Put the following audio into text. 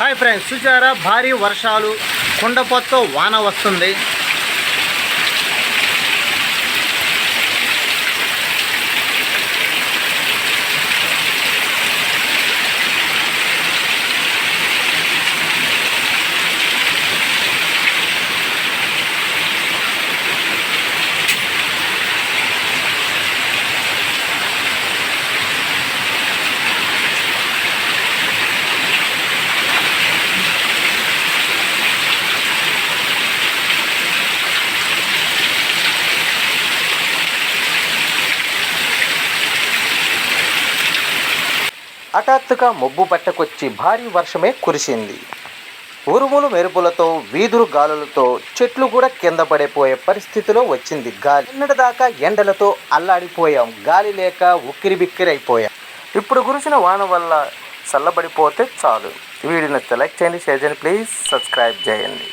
Hi friends చూసారా? భారీ వర్షాలు కుండపోతతో వాన వస్తుంది. హఠాత్తుగా మబ్బు పట్టకొచ్చి భారీ వర్షమే కురిసింది. ఉరుములు మెరుపులతో వీధులు గాలులతో చెట్లు కూడా కింద పడిపోయే పరిస్థితిలో వచ్చింది గాలి. నిన్నటిదాకా ఎండలతో అల్లాడిపోయాం. గాలి లేక ఉక్కిరి బిక్కిరి అయిపోయాం ఇప్పుడు కురిసిన వాన వల్ల చల్లబడిపోతే చాలు. వీడిని సెలెక్ట్ చేయండి షేర్ చేయండి ప్లీజ్ సబ్స్క్రైబ్ చేయండి.